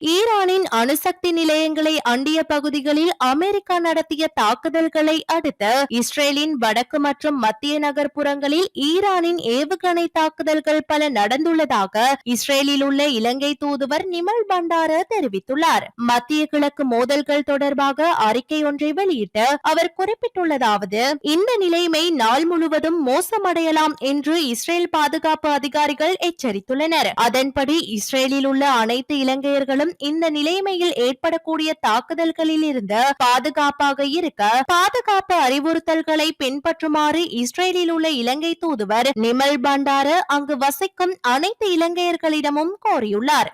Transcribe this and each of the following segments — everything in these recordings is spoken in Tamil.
ஈரானின் அணுசக்தி நிலையங்களை அண்டிய பகுதிகளில் அமெரிக்கா நடத்திய தாக்குதல்களை அடுத்து இஸ்ரேலின் வடக்கு மற்றும் மத்திய நகர்ப்புறங்களில் ஈரானின் ஏவுகணை தாக்குதல்கள் பல நடந்துள்ளதாக இஸ்ரேலில் உள்ள இலங்கை தூதுவர் நிமல் பண்டார தெரிவித்துள்ளார். மத்திய கிழக்கு மோதல்கள் தொடர்பாக அறிக்கை ஒன்றை வெளியிட்டு அவர் குறிப்பிட்டுள்ளதாவது இந்த நிலைமை நாள் முழுவதும் மோசமடையலாம் என்று இஸ்ரேல் பாதுகாப்பு அதிகாரிகள் எச்சரித்துள்ளனர். அதன்படி இஸ்ரேலில் உள்ள அனைத்து இலங்கையர்களும் இந்த நிலைமையில் ஏற்படக்கூடிய தாக்குதல்களில் இருந்து பாதுகாப்பாக இருக்க பாதுகாப்பு அறிவுறுத்தல்களை பின்பற்றுமாறு இஸ்ரேலில் உள்ள இலங்கை தூதுவர் நிமல் பண்டார அங்கு வசிக்கும் அனைத்து இலங்கையர்களிடமும் கோரியுள்ளார்.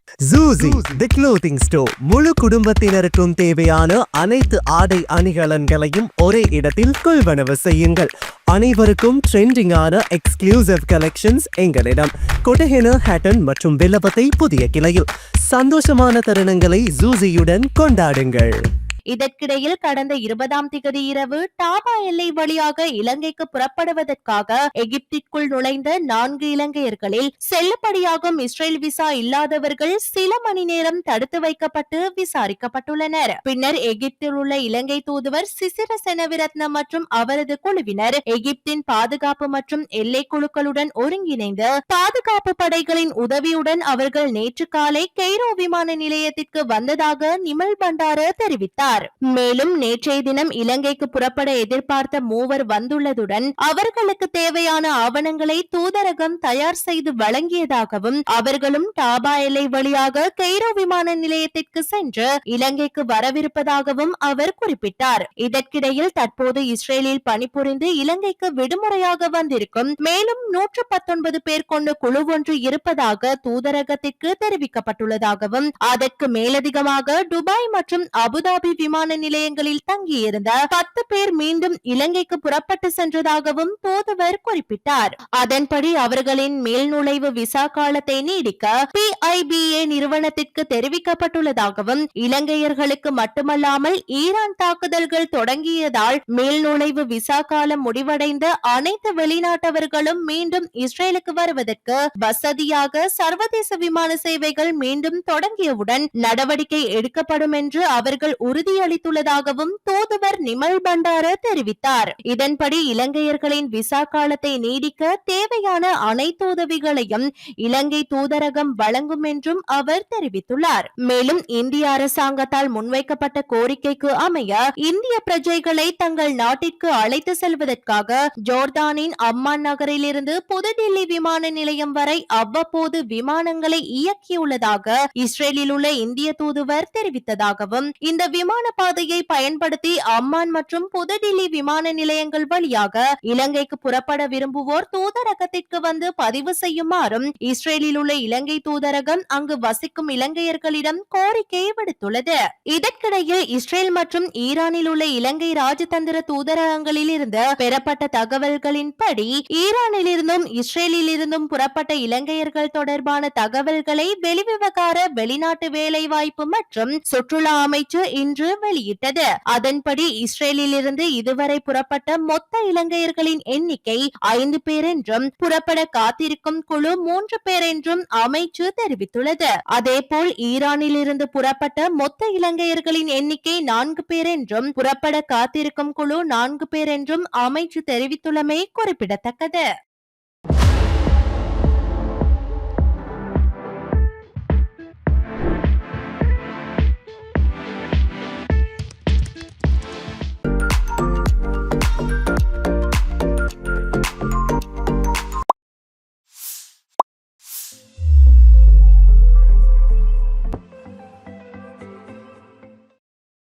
முழு குடும்பத்தினருக்கும் தேவையான அனைத்து ஆடை அணிகலன்களையும் ஒரே இடத்தில் கொள்வனவு செய்யுங்கள். அனைவருக்கும் ட்ரெண்டிங்கான எக்ஸ்க்ளூசிவ் கலெக்ஷன்ஸ் எங்களிடம். கொட்டஹென ஹேட்டன் மற்றும் வில்லபத்தை புதிய கிளையில். சந்தோஷமான தருணங்களை ஜூசியுடன் கொண்டாடுங்கள். இதற்கிடையில் கடந்த இருபதாம் திகதி இரவு டாபா எல்லை வழியாக இலங்கைக்கு புறப்படுவதற்காக எகிப்திற்குள் நுழைந்த நான்கு இலங்கையர்களில் செல்லுபடியாகும் இஸ்ரேல் விசா இல்லாதவர்கள் சில மணி நேரம் தடுத்து வைக்கப்பட்டு விசாரிக்கப்பட்டுள்ளனர். பின்னர் எகிப்தில் உள்ள இலங்கை தூதுவர் சிசிர செனவிரத்ன மற்றும் அவரது குழுவினர் எகிப்தின் பாதுகாப்பு மற்றும் எல்லை குழுக்களுடன் ஒருங்கிணைந்து பாதுகாப்பு படைகளின் உதவியுடன் அவர்கள் நேற்று காலை கெய்ரோ விமான நிலையத்திற்கு வந்ததாக நிமல் பண்டார தெரிவித்தார். மேலும் நேற்றைய தினம் இலங்கைக்கு புறப்பட எதிர்பார்த்த மூவர் வந்துள்ளதுடன் அவர்களுக்கு தேவையான ஆவணங்களை தூதரகம் தயார் செய்து வழங்கியதாகவும் அவர்களும் டாபா எல்லை வழியாக கெய்ரோ விமான நிலையத்திற்கு சென்று இலங்கைக்கு வரவிருப்பதாகவும் அவர் குறிப்பிட்டார். இதற்கிடையில் தற்போது இஸ்ரேலில் பணிபுரிந்து இலங்கைக்கு விடுமுறையாக வந்திருக்கும் மேலும் நூற்று பத்தொன்பது பேர் கொண்ட குழு ஒன்று இருப்பதாக தூதரகத்திற்கு தெரிவிக்கப்பட்டுள்ளதாகவும் அதற்கு மேலதிகமாக துபாய் மற்றும் அபுதாபி விமான நிலையங்களில் தங்கியிருந்த பத்து பேர் மீண்டும் இலங்கைக்கு புறப்பட்டு சென்றதாகவும் தூதுவர் குறிப்பிட்டார். அதன்படி அவர்களின் மேல் நுழைவு விசா காலத்தை நீடிக்க பிஐபிஏ நிறுவனத்திற்கு தெரிவிக்கப்பட்டுள்ளதாகவும் இலங்கையர்களுக்கு மட்டுமல்லாமல் ஈரான் தாக்குதல்கள் தொடங்கியதால் மேல் நுழைவு விசா காலம் முடிவடைந்த அனைத்து வெளிநாட்டவர்களும் மீண்டும் இஸ்ரேலுக்கு வருவதற்கு வசதியாக சர்வதேச விமான சேவைகள் மீண்டும் தொடங்கியவுடன் நடவடிக்கை எடுக்கப்படும் என்று அவர்கள் உறுதி உறுதியளித்துள்ளதாகவும் தூதுவர் நிமல் பண்டார தெரிவித்தார். இதன்படி இலங்கையர்களின் விசா காலத்தை நீடிக்க தேவையான அனைத்து உதவிகளையும் இலங்கை தூதரகம் வழங்கும் என்றும் அவர் தெரிவித்துள்ளார். மேலும் இந்திய அரசாங்கத்தால் முன்வைக்கப்பட்ட கோரிக்கைக்கு அமைய இந்திய பிரஜைகளை தங்கள் நாட்டிற்கு அழைத்து செல்வதற்காக ஜோர்தானின் அம்மான் நகரிலிருந்து புதுடில்லி விமான நிலையம் வரை அவ்வப்போது விமானங்களை இயக்கியுள்ளதாக இஸ்ரேலில் உள்ள இந்திய தூதுவர் தெரிவித்ததாகவும் இந்த விமான விமான பாதையை பயன்படுத்தி அம்மான் மற்றும் புதுடில்லி விமான நிலையங்கள் வழியாக இலங்கைக்கு புறப்பட விரும்புவோர் தூதரகத்திற்கு வந்து பதிவு செய்யுமாறும் இஸ்ரேலில் உள்ள இலங்கை தூதரகம் அங்கு வசிக்கும் இலங்கையர்களிடம் கோரிக்கை விடுத்துள்ளது. இதற்கிடையில் இஸ்ரேல் மற்றும் ஈரானில் உள்ள இலங்கை ராஜதந்திர தூதரகங்களில் இருந்து பெறப்பட்ட தகவல்களின்படி ஈரானில் இருந்தும் இஸ்ரேலில் இருந்தும் புறப்பட்ட இலங்கையர்கள் தொடர்பான தகவல்களை வெளிவிவகார வெளிநாட்டு வேலைவாய்ப்பு மற்றும் சுற்றுலா அமைச்சு இன்று வெளியிட்டது. அதன்படி இஸ்ரேலிலிருந்து இதுவரை புறப்பட்ட மொத்த இலங்கையர்களின் எண்ணிக்கை ஐந்து பேர் என்றும் புறப்பட காத்திருக்கும் குழு மூன்று பேர் என்றும் அமைச்சு தெரிவித்துள்ளது. அதேபோல் ஈரானிலிருந்து புறப்பட்ட மொத்த இலங்கையர்களின் எண்ணிக்கை நான்கு பேர் என்றும் புறப்பட காத்திருக்கும் குழு நான்கு பேர் என்றும் அமைச்சு தெரிவித்துள்ளமை குறிப்பிடத்தக்கது.